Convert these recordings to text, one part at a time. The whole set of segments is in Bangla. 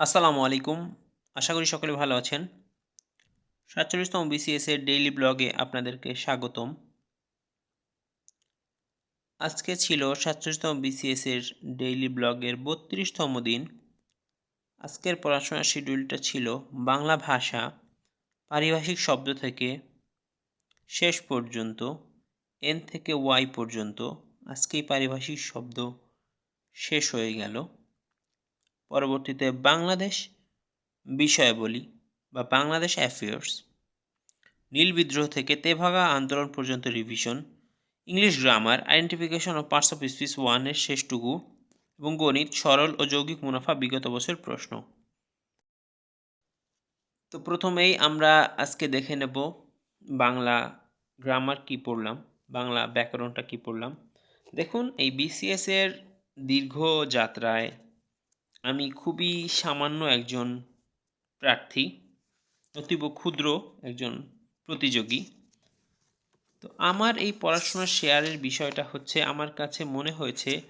আসসালামু আলাইকুম। আশা করি সকলে ভালো আছেন। সাতচল্লিশতম বিসিএস এর ডেইলি ব্লগে আপনাদেরকে স্বাগতম। আজকে ছিল সাতচল্লিশতম বিসিএস এর ডেইলি ব্লগের বত্রিশতম দিন। আজকের পড়াশোনার শিডিউলটা ছিল বাংলা ভাষা, পারিভাষিক শব্দ থেকে শেষ পর্যন্ত এন থেকে ওয়াই পর্যন্ত। আজকেই পারিভাষিক শব্দ শেষ হয়ে গেল। পরবর্তীতে বাংলাদেশ বিষয়াবলী বা বাংলাদেশ অ্যাফেয়ার্স নীল বিদ্রোহ থেকে তেভাগা আন্দোলন পর্যন্ত revision English grammar identification of parts of speech ওয়ানের শেষটুকু এবং গণিত, সরল ও যৌগিক মুনাফা বিগত বছর প্রশ্ন। তো প্রথমেই আমরা আজকে দেখে নেব বাংলা গ্রামার কি পড়লাম, বাংলা ব্যাকরণটা কি পড়লাম। দেখুন, এই বিসিএস এর দীর্ঘ যাত্রায় আমি খুবই সামান্য একজন প্রার্থী, অতীব ক্ষুদ্র একজন প্রতিযোগী। তো আমার এই পড়াশোনার শেয়ারের বিষয়টা হচ্ছে, আমার কাছে মনে হয়েছে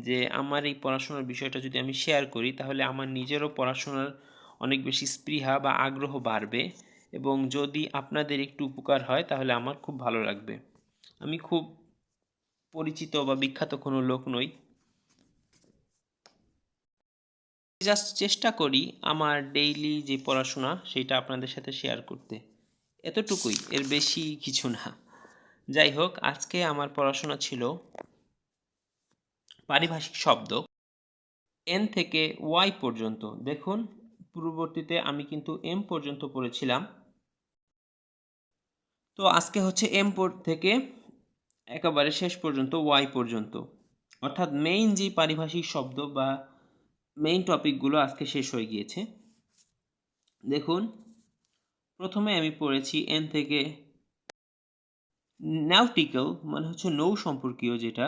যে আমার এই পড়াশোনার বিষয়টা যদি আমি শেয়ার করি, তাহলে আমার নিজেরও পড়াশোনার অনেক বেশি স্পৃহা বা আগ্রহ বাড়বে এবং যদি আপনাদের একটু উপকার হয়, তাহলে আমার খুব ভালো লাগবে। আমি খুব পরিচিত বা বিখ্যাত কোনো লোক নই। জাস্ট চেষ্টা করি আমার ডেইলি যে পড়াশোনা সেটা আপনাদের সাথে শেয়ার করতে। এতটুকুই, এর বেশি কিছু না। যাই হোক, আজকে আমার পড়াশোনা ছিল পারিভাষিক শব্দ। এন থেকে ওয়াই পর্যন্ত। দেখুন, পূর্ববর্তীতে আমি কিন্তু এম পর্যন্ত পড়েছিলাম। তো আজকে হচ্ছে এম থেকে একেবারে শেষ পর্যন্ত ওয়াই পর্যন্ত। অর্থাৎ মেইন যে পারিভাষিক শব্দ বা মেইন টপিকগুলো আজকে শেষ হয়ে গিয়েছে। দেখুন, প্রথমে আমি পড়েছি এন থেকে নাউটিক্যাল মানে হচ্ছে নৌ সম্পর্কীয় যেটা।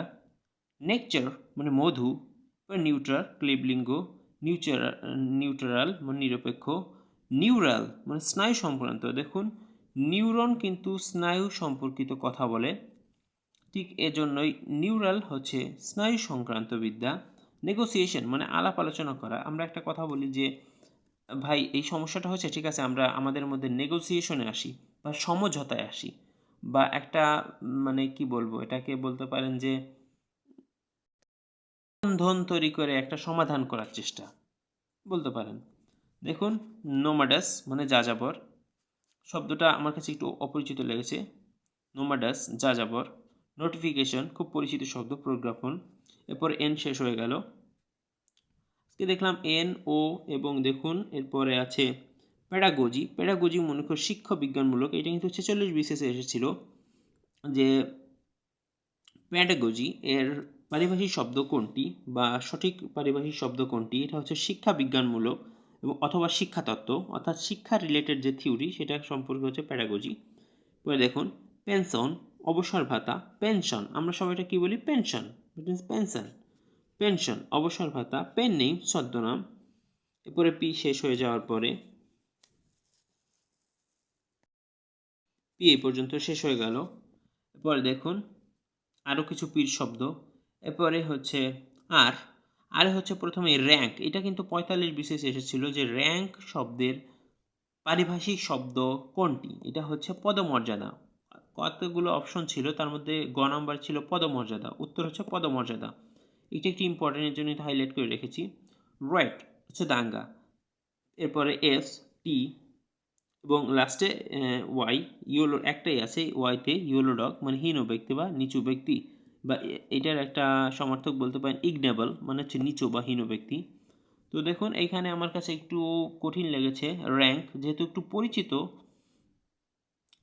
নেকচার মানে মধু, বা নিউট্রাল ক্লিবলিঙ্গ নিউচার নিউট্রাল মানে নিরপেক্ষ। নিউরাল মানে স্নায়ু সংক্রান্ত দেখুন নিউরন কিন্তু স্নায়ু সম্পর্কিত কথা বলে। ঠিক এজন্যই নিউরাল হচ্ছে স্নায়ু সংক্রান্ত বিদ্যা। নেগোসিয়েশন মানে আলাপ আলোচনা করা। আমরা একটা কথা বলি যে, ভাই, এই সমস্যাটা হচ্ছে ঠিক আছে, আমরা আমাদের মধ্যে নেগোসিয়েশনে আসি বা সমঝোতায় আসি বা একটা মানে কি বলব, এটাকে বলতে পারেন যে, বন্ধন তৈরি করে একটা সমাধান করার চেষ্টা। বলতে পারেন। দেখুন, নোমাডাস মানে যাযাবর। শব্দটা আমার কাছে একটু অপরিচিত লেগেছে। নোমাডাস যাযাবর। নোটিফিকেশন, খুব পরিচিত শব্দ, প্রজ্ঞাপন। এরপর এন শেষ হয়ে গেল। আজকে দেখলাম এন ও এবং দেখুন এরপরে আছে প্যাডাগোজি প্যাডাগোজি মনে কর শিক্ষা বিজ্ঞানমূলক, এটা কিন্তু ছেচল্লিশ বিশেষে এসেছিল যে প্যাডাগোজি এর পারিভাষিক শব্দ কোনটি বা সঠিক পারিভাষিক শব্দ কোনটি, এটা হচ্ছে শিক্ষা বিজ্ঞানমূলক এবং অথবা শিক্ষাতত্ত্ব অর্থাৎ শিক্ষা রিলেটেড যে থিওরি সেটা সম্পর্কে হচ্ছে প্যাডাগোজি পরে দেখুন পেনশন অবসর ভাতা পেনশন আমরা সবাই এটা কী বলি? পেনশন মিনস পেনশন পেনশন অবসর ভাতা. পেন নেই ছদ্মনাম। এরপরে পি শেষ হয়ে যাওয়ার পরে পি এই পর্যন্ত শেষ হয়ে গেল। এরপরে দেখুন আরও কিছু পির শব্দ। এরপরে হচ্ছে আর আর হচ্ছে প্রথমে র্যাঙ্ক এটা কিন্তু পঁয়তাল্লিশ বিশেষ এসেছিল যে র্যাঙ্ক শব্দের পারিভাষিক শব্দ কোনটি? এটা হচ্ছে পদমর্যাদা। কতগুলো অপশন ছিল? তার মধ্যে গ নাম্বার ছিল পদমর্যাদা, উত্তর হচ্ছে পদমর্যাদা। এটা একটি ইম্পর্টেন্টের জন্য হাইলাইট করে রেখেছি। রাইট হচ্ছে দাঙ্গা, এরপরে এস টি এবং লাস্টে ওয়াই ইয়োলো একটাই আছে ওয়াইতে ইয়োলো ডগ মানে হীন ব্যক্তি বা নিচু ব্যক্তি বা এটার একটা সমর্থক বলতে পারেন ইগনেবল মানে হচ্ছে নিচু বা হীন ব্যক্তি। তো দেখুন এইখানে আমার কাছে একটু কঠিন লেগেছে র্যাঙ্ক যেহেতু একটু পরিচিত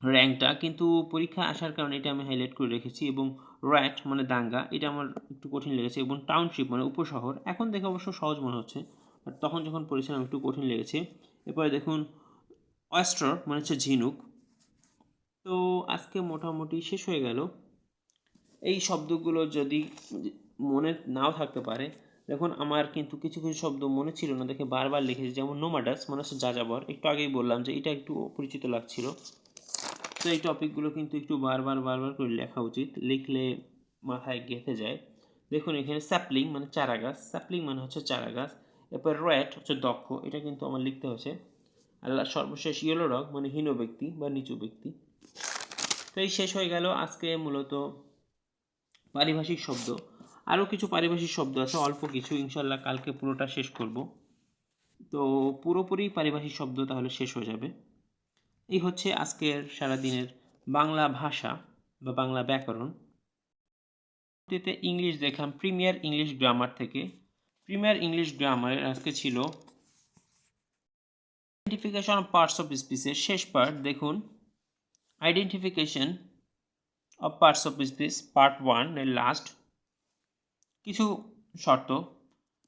র্যাঙ্কটা কিন্তু পরীক্ষা আসার কারণে এটা আমি হাইলাইট করে রেখেছি এবং র্যাট মানে দাঙ্গা, এটা আমার একটু কঠিন লেগেছে এবং টাউনশিপ মানে উপশহর। এখন দেখে অবশ্য সহজ মনে হচ্ছে বাট তখন যখন পড়েছিলাম একটু কঠিন লেগেছে। এরপরে দেখুন অয়েস্ট্রর মানে হচ্ছে ঝিনুক। তো আজকে মোটামুটি শেষ হয়ে গেল। এই শব্দগুলো যদি মনে নাও থাকতে পারে, দেখুন আমার কিন্তু কিছু কিছু শব্দ মনে ছিল না, দেখে বারবার লিখেছি, যেমন নোমাডাস মানে হচ্ছে যাযাবর। একটু আগেই বললাম যে এটা একটু পরিচিত লাগছিল। তো এই টপিকগুলো কিন্তু একটু বারবার বারবার করে লেখা উচিত। লিখলে মাথায় গেঁথে যায়। দেখুন, এখানে স্যাপলিং মানে চারা গাছ স্যাপলিং মানে হচ্ছে চারা গাছ এরপর র্যাট হচ্ছে দক্ষ। এটা কিন্তু আমার লিখতে হয়েছে। আর সর্বশেষ ইয়েলো ডগ মানে হীন ব্যক্তি বা নিচু ব্যক্তি। তো এই শেষ হয়ে গেল আজকে মূলত পারিভাষিক শব্দ। আরও কিছু পারিভাষিক শব্দ আছে, অল্প কিছু। ইনশাল্লাহ কালকে পুরোটা শেষ করব। তো পুরোপুরি পারিভাষিক শব্দ তাহলে শেষ হয়ে যাবে। এই হচ্ছে আজকের সারাদিনের বাংলা ভাষা বা বাংলা ব্যাকরণ। পরবর্তীতে ইংলিশ দেখলাম, প্রিমিয়ার ইংলিশ গ্রামার থেকে। প্রিমিয়ার ইংলিশ গ্রামারের আজকে ছিল আইডেন্টিফিকেশন অফ পার্টস অফ স্পিচের শেষ পার্ট দেখুন। Identification of parts of speech part ওয়ানের লাস্ট কিছু শর্ত।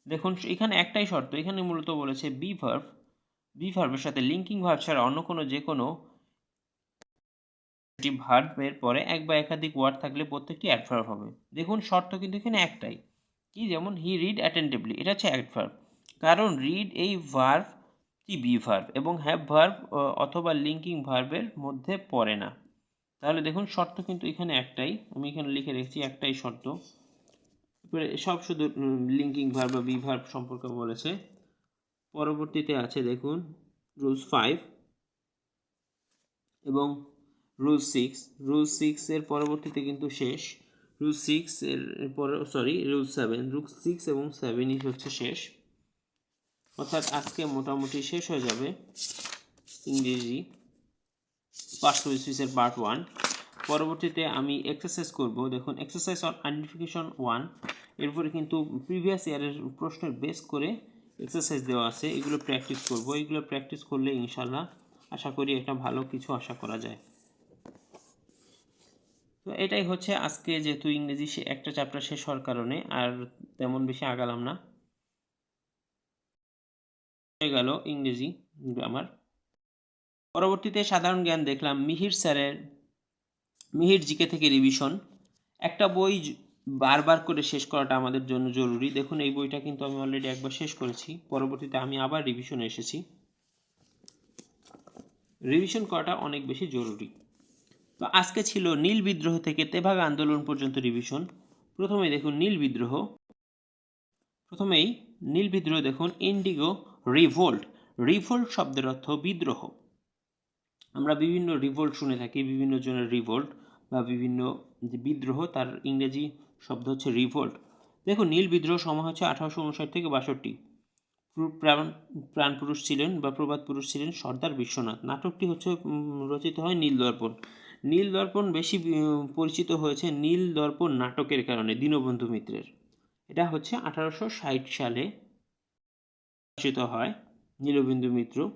দেখুন, এখানে একটাই শর্ত, এখানে মূলত বলেছে বি ভার্ভ বি ভার্ভের সাথে লিঙ্কিং ভার্ভ ছাড়া অন্য কোনো যে কোনো ভার্বের পরে এক বা একাধিক ওয়ার্ড থাকলে প্রত্যেকটি অ্যাডভার্ব হবে। দেখুন, শর্ত কিন্তু এখানে একটাই। কি যেমন হি রিড অ্যাটেন্টিভলি এটা হচ্ছে অ্যাডভার্ব কারণ রিড এই ভার্ভ কি বি ভার্ভ এবং হ্যাভ ভার্ভ অথবা লিঙ্কিং ভার্বের মধ্যে পড়ে না। তাহলে দেখুন, শর্ত কিন্তু এখানে একটাই। আমি এখানে লিখে রেখেছি, একটাই শর্ত। সব শুধু লিঙ্কিং ভার্ব বা বি ভার্ব সম্পর্কে বলেছে। পরবর্তীতে আছে দেখুন রুলস ফাইভ এবং রুল সিক্স রুল সিক্স এর পরবর্তীতে কিন্তু শেষ। রুল সিক্স এর পরে sorry rule seven rule six এবং সেভেনই হচ্ছে শেষ। অর্থাৎ আজকে মোটামুটি শেষ হয়ে যাবে ইংরেজি পার্টস অফ স্পিচের পার্ট ওয়ান পরবর্তীতে আমি এক্সারসাইজ করব। দেখুন এক্সারসাইজ অন আইডেন্টিফিকেশন ওয়ান এরপরে কিন্তু প্রিভিয়াস ইয়ারের প্রশ্নের বেস করে এক্সারসাইজ দেওয়া আছে, এগুলো প্র্যাকটিস করব। এগুলো প্র্যাকটিস করলে ইনশাল্লাহ আশা করি একটা ভালো কিছু আশা করা যায়। তো এটাই হচ্ছে আজকে যেহেতু ইংরেজি সে একটা চ্যাপ্টার শেষ হওয়ার কারণে আর তেমন বেশি আগালাম না। হয়ে গেল ইংরেজি গ্রামার পরবর্তীতে সাধারণ জ্ঞান দেখলাম মিহির স্যারের মিহির জিকে থেকে রিভিশন একটা বই বারবার করে শেষ করাটা আমাদের জন্য জরুরি। দেখুন, এই বইটা কিন্তু আমি অলরেডি একবার শেষ করেছি। পরবর্তীতে আমি আবার রিভিশনে এসেছি। রিভিশন করাটা অনেক বেশি জরুরি। তো আজকে ছিল নীল বিদ্রোহ থেকে তেভাগ আন্দোলন পর্যন্ত রিভিশন প্রথমে দেখুন, নীল বিদ্রোহ। প্রথমেই নীল বিদ্রোহ দেখুন ইন্ডিগো রিভোল্ট রিভোল্ট শব্দের অর্থ বিদ্রোহ। আমরা বিভিন্ন রিভোল্ট শুনে থাকি, বিভিন্ন জনের রিভোল্ট বা বিভিন্ন যে বিদ্রোহ, তার ইংরেজি শব্দ হচ্ছে রিভোল্ট দেখুন নীল বিদ্রোহ সময় হচ্ছে আঠারোশো উনষাট থেকে বাষট্টি। প্র- প্রাণ, প্রাণপুরুষ ছিলেন বা প্রবাদ পুরুষ ছিলেন সর্দার বিশ্বনাথ। নাটকটি হচ্ছে রচিত হয় নীল দর্পণ। নীল দর্পণ বেশি পরিচিত হয়েছে নীল দর্পণ নাটকের কারণে, দীনবন্ধু মিত্রের। এটা হচ্ছে আঠারোশো ষাট সালে রচিত হয় নীলবিন্দু মিত্র।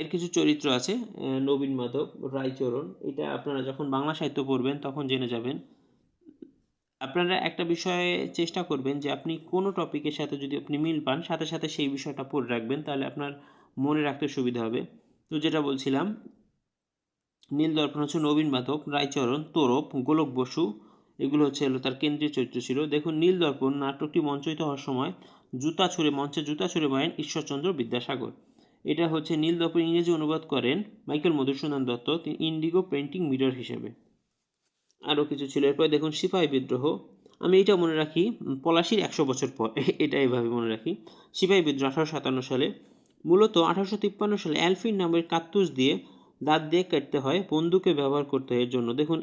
এর কিছু চরিত্র আছে নবীন মাধব, রায়চরণ। এটা আপনারা যখন বাংলা সাহিত্য পড়বেন, তখন জেনে যাবেন। আপনারা একটা বিষয়ে চেষ্টা করবেন যে আপনি কোনো টপিকের সাথে যদি আপনি মিল পান, সাথে সাথে সেই বিষয়টা পড়ে রাখবেন, তাহলে আপনার মনে রাখতে সুবিধা হবে। তো যেটা বলছিলাম, নীল দর্পণ হচ্ছে নবীন মাধব, রায়চরণ, তোরপ, গোলক বসু, এগুলো হচ্ছে হলো তার কেন্দ্রীয় চরিত্র ছিল। দেখুন, নীল দর্পণ নাটকটি মঞ্চায়িত হওয়ার সময় জুতা ছুঁড়ে, মঞ্চে জুতা ছুঁড়ে মারেন ঈশ্বরচন্দ্র বিদ্যাসাগর। এটা হচ্ছে নীল দর্পণ ইংরেজি অনুবাদ করেন মাইকেল মধুসূদন দত্ত, তিনি ইন্ডিগো পেন্টিং মিরর হিসেবে। আরও কিছু ছিল। এরপরে দেখুন, সিপাহী বিদ্রোহ। আমি এটা মনে রাখি, পলাশির একশো বছর পর, এটা এইভাবে মনে রাখি। সিপাহী বিদ্রোহ আঠারোশো সাতান্ন সালে। মূলত আঠারোশো তিপ্পান্ন সালে অ্যালফিন নামের কাত্তুস দিয়ে দাঁত দিয়ে কাটতে হয়, বন্দুকে ব্যবহার করতে হয় এর জন্য। দেখুন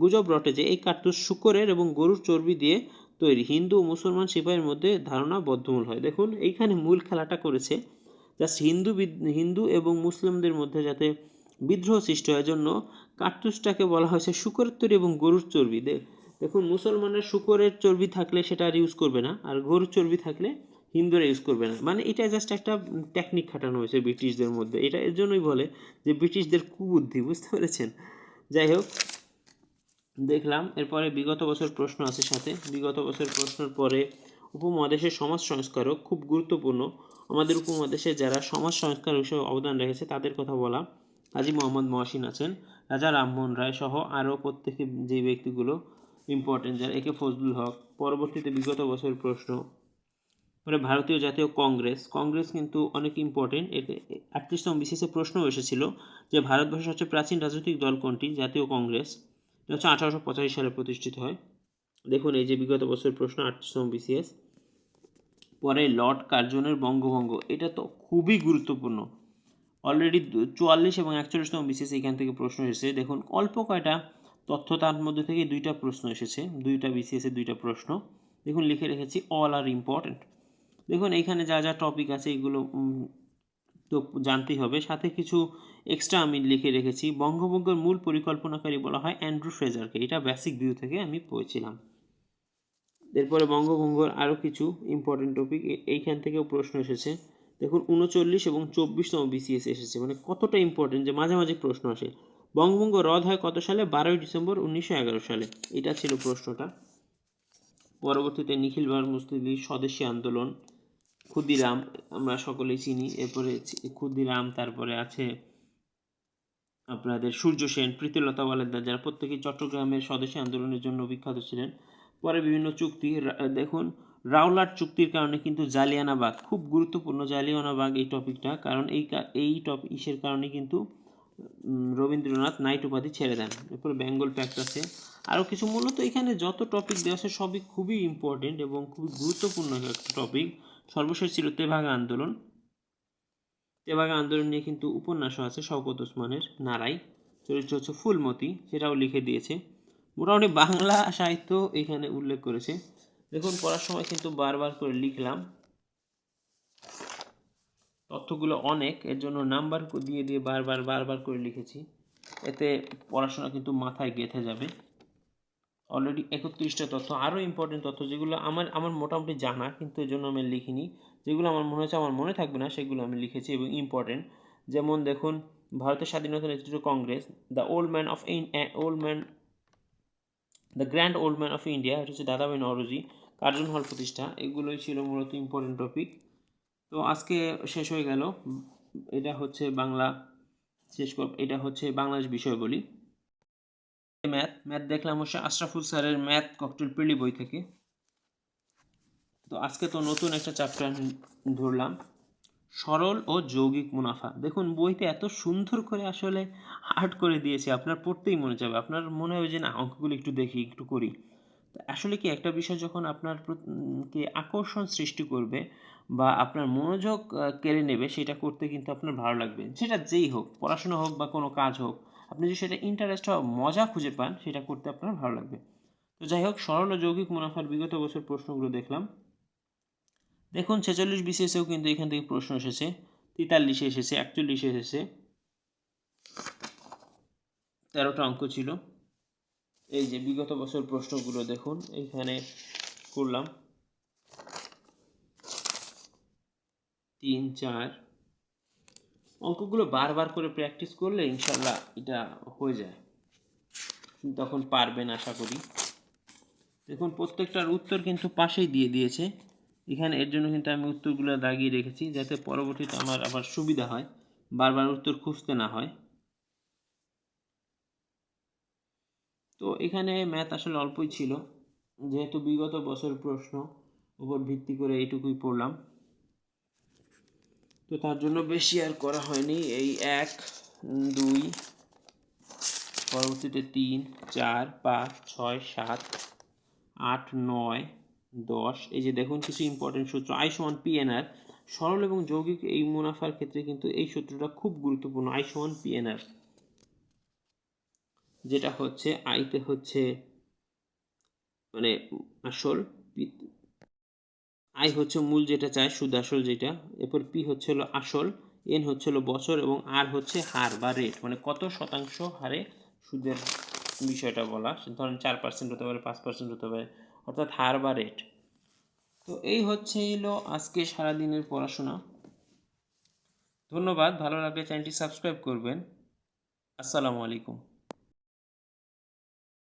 গুজব রটে যে এই কার্তুস শুকরের এবং গরুর চর্বি দিয়ে তৈরি। হিন্দু ও মুসলমান সিপাহীর মধ্যে ধারণা বদ্ধমূল হয়। দেখুন, এইখানে মূল খেলাটা করেছে জাস্ট হিন্দু হিন্দু এবং মুসলিমদের মধ্যে যাতে বিদ্রোহ সৃষ্টি হয় জন্য কার্তুসটাকে বলা হয়েছে শুকরের তৈরি এবং গরুর চর্বি। দেখুন, মুসলমানের শুকরের চর্বি থাকলে সেটা আর ইউজ করবে না, আর গরুর চর্বি থাকলে হিন্দুরা ইউজ করবে না। মানে এটা জাস্ট একটা টেকনিক খাটানো হয়েছে ব্রিটিশদের মধ্যে। এটা এর জন্যই বলে যে ব্রিটিশদের কুবুদ্ধি, বুঝতে পেরেছেন? যাই হোক, দেখলাম, এরপরে বিগত বছর প্রশ্ন আছে সাথে। বিগত বছর প্রশ্নের পরে উপমহাদেশের সমাজ সংস্কারক খুব গুরুত্বপূর্ণ। আমাদের উপমহাদেশে যারা সমাজ সংস্কার হিসেবে অবদান রেখেছে, তাদের কথা বলা। হাজি মোহাম্মদ মহসিন আছেন। রাজা রামমোহন রায় সহ আরও প্রত্যেকে যে ব্যক্তিগুলো ইম্পর্টেন্ট যারা একে ফজলুল হক, পরবর্তীতে বিগত বছর প্রশ্ন। পরে ভারতীয় জাতীয় কংগ্রেস। কংগ্রেস কিন্তু অনেক ইম্পর্টেন্ট এতে আটত্রিশতম বিসিএসে প্রশ্ন এসেছিল যে ভারতবর্ষের সবচেয়ে প্রাচীন রাজনৈতিক দল কোনটি? জাতীয় কংগ্রেস। হচ্ছে আঠারোশো পঁচাশি সালে প্রতিষ্ঠিত হয়। দেখুন এই যে বিগত বছরের প্রশ্ন, আটত্রিশতম বিসিএস। পরে লর্ড কার্জনের বঙ্গভঙ্গ। এটা তো খুবই গুরুত্বপূর্ণ। অলরেডি চুয়াল্লিশ এবং একচল্লিশতম বিসিএস এখান থেকে প্রশ্ন এসেছে। দেখুন, অল্প কয়টা তথ্য তার মধ্যে থেকে দুইটা প্রশ্ন এসেছে। দুইটা বিসিএসের দুইটা প্রশ্ন। দেখুন, লিখে রেখেছি অল আর ইম্পর্ট্যান্ট দেখুন এইখানে যা যা টপিক আছে, এগুলো তো জানতেই হবে। সাথে কিছু এক্সট্রা আমি লিখে রেখেছি। বঙ্গভঙ্গের মূল পরিকল্পনাকারী বলা হয় অ্যান্ড্রু ফ্রেজারকে। এটা বেসিক ভিউ থেকে আমি পড়েছিলাম। এরপরে বঙ্গভঙ্গর আরও কিছু ইম্পর্টেন্ট টপিক এইখান থেকেও প্রশ্ন এসেছে। দেখুন, উনচল্লিশ এবং চব্বিশতম বিসিএস এসেছে। মানে কতটা ইম্পর্টেন্ট যে মাঝে মাঝে প্রশ্ন আসে। বঙ্গভঙ্গ রদ হয় কত সালে? বারোই ডিসেম্বর উনিশশো এগারো সালে। এটা ছিল প্রশ্নটা। পরবর্তীতে নিখিল ভারত মুসলিম লীগ স্বদেশী আন্দোলন, ক্ষুদিরাম, আমরা সকলেই চিনি। এরপরে ক্ষুদিরাম, তারপরে আছে আপনাদের সূর্য সেন, প্রীতিলতা ওয়ালেদার, যারা প্রত্যেকেই চট্টগ্রামের স্বদেশী আন্দোলনের জন্য বিখ্যাত ছিলেন। পরে বিভিন্ন চুক্তি দেখুন রাওলাট চুক্তির কারণে কিন্তু জালিয়ানাবাগ, খুব গুরুত্বপূর্ণ জালিয়ানাবাগ এই টপিকটা, কারণ এই এই টপ, ইসের কারণে কিন্তু রবীন্দ্রনাথ নাইট উপাধি ছেড়ে দেন। এরপরে বেঙ্গল প্যাক্ট আছে। আরও কিছু মূলত এখানে যত টপিক দেওয়া আছে, সবই খুবই ইম্পর্টেন্ট এবং খুবই গুরুত্বপূর্ণ একটা টপিক। সর্বশেষ ছিল তেভাগা আন্দোলন। তেভাগা আন্দোলন নিয়ে কিন্তু উপন্যাসও আছে, শওকত ওসমানের, নারাই। চরিত্র হচ্ছে ফুলমতি, সেটাও লিখে দিয়েছে। মোটামুটি বাংলা সাহিত্য এখানে উল্লেখ করেছে। দেখুন, পড়ার সময় কিন্তু বারবার করে লিখলাম। তথ্যগুলো অনেক, এর জন্য নাম্বার দিয়ে দিয়ে বারবার বারবার করে লিখেছি। এতে পড়াশোনা কিন্তু মাথায় গেঁথে যাবে। অলরেডি একত্রিশটা তথ্য আরও ইম্পর্টেন্ট তথ্য, যেগুলো আমার আমার মোটামুটি জানা, কিন্তু এর জন্য আমি লিখিনি। যেগুলো আমার মনে হচ্ছে, আমার মনে থাকবে না, সেগুলো আমি লিখেছি এবং ইম্পর্টেন্ট যেমন দেখুন, ভারতের স্বাধীনতা নেতৃত্ব Congress the old man of old man the grand old man of India এটা হচ্ছে দাদাভাই নরজি কার্জন হল প্রতিষ্ঠা, এগুলোই ছিল মূলত ইম্পর্টেন্ট টপিক তো আজকে শেষ হয়ে গেল। এটা হচ্ছে বাংলা, শেষ কর, এটা হচ্ছে বাংলাদেশ বিষয় বলি ম্যাথ ম্যাথ দেখলাম হচ্ছে আশরাফুল স্যারের ম্যাথ ককটেল পিলি বই থেকে। তো আজকে তো নতুন একটা চ্যাপ্টার ধরলাম। সরল ও যৌগিক মুনাফা। দেখুন, বইতে এত সুন্দর করে আসলে আর্ট করে দিয়েছে, আপনার পড়তেই মনে যাবে। আপনার মনে হবে যে, না, অঙ্কগুলো একটু দেখি, একটু করি। আসলে কি একটা বিষয় যখন আপনার কে আকর্ষণ সৃষ্টি করবে বা আপনার মনোযোগ কেড়ে নেবে, সেটা করতে কিন্তু আপনার ভালো লাগবে। সেটা যেই হোক, পড়াশোনা হোক বা কোনো কাজ হোক, আপনি যদি সেটা ইন্টারেস্ট মজা খুঁজে পান, সেটা করতে আপনার ভালো লাগবে। তো যাই হোক, সরল ও যৌগিক মুনাফার বিগত বছর প্রশ্নগুলো দেখলাম। দেখুন ছেচল্লিশ বিসিএসেও কিন্তু এখান থেকে প্রশ্ন এসেছে, তেতাল্লিশে এসেছে, একচল্লিশে এসেছে। তেরোটা অঙ্ক ছিল। এই যে বিগত বছর প্রশ্নগুলো দেখুন, এইখানে করলাম। তিন, চার। অঙ্কগুলো বারবার করে প্র্যাকটিস করলে ইনশাল্লাহ এটা হয়ে যায়। তখন পারবেন আশা করি। দেখুন প্রত্যেকটার উত্তর কিন্তু পাশেই দিয়ে দিয়েছে। এখানে এর জন্য কিন্তু আমি উত্তরগুলো দাগিয়ে রেখেছি, যাতে পরবর্তীতে আমার আবার সুবিধা হয়, বারবার উত্তর খুঁজতে না হয়। তো এখানে ম্যাথ আসলে অল্পই ছিল, যেহেতু বিগত বছর প্রশ্ন উপর ভিত্তি করে এইটুকুই পড়লাম। তো তার জন্য বেশি আর করা হয়নি, এই এক, দুই, পরবর্তীতে তিন, চার, পাঁচ, ছয়, সাত, আট, নয় দশ। এই যে দেখুন, কিছু ইম্পর্টেন্ট সূত্র। আই সমান পিএনআর সরল এবং যৌগিক এই মুনাফার ক্ষেত্রে কিন্তু এই সূত্রটা খুব গুরুত্বপূর্ণ। আই সমান পিএনআর যেটা হচ্ছে আইতে হচ্ছে মানে আসল আই হচ্ছে মূল যেটা চায় সুদ আসল যেটা। এরপর পি হচ্ছে হলো আসল এন হচ্ছে হলো বছর এবং আর হচ্ছে হার বা রেট মানে কত শতাংশ হারে সুদের বিষয়টা বলা। ধরেন চার পার্সেন্ট হতে পারে, পাঁচ পার্সেন্ট হতে পারে। অর্থাৎ হার বা রেট তো এই হচ্ছে হলো আজকে সারাদিনের পড়াশোনা। ধন্যবাদ, ভালো লাগলে চ্যানেলটি সাবস্ক্রাইব করবেন। আসসালামু আলাইকুম।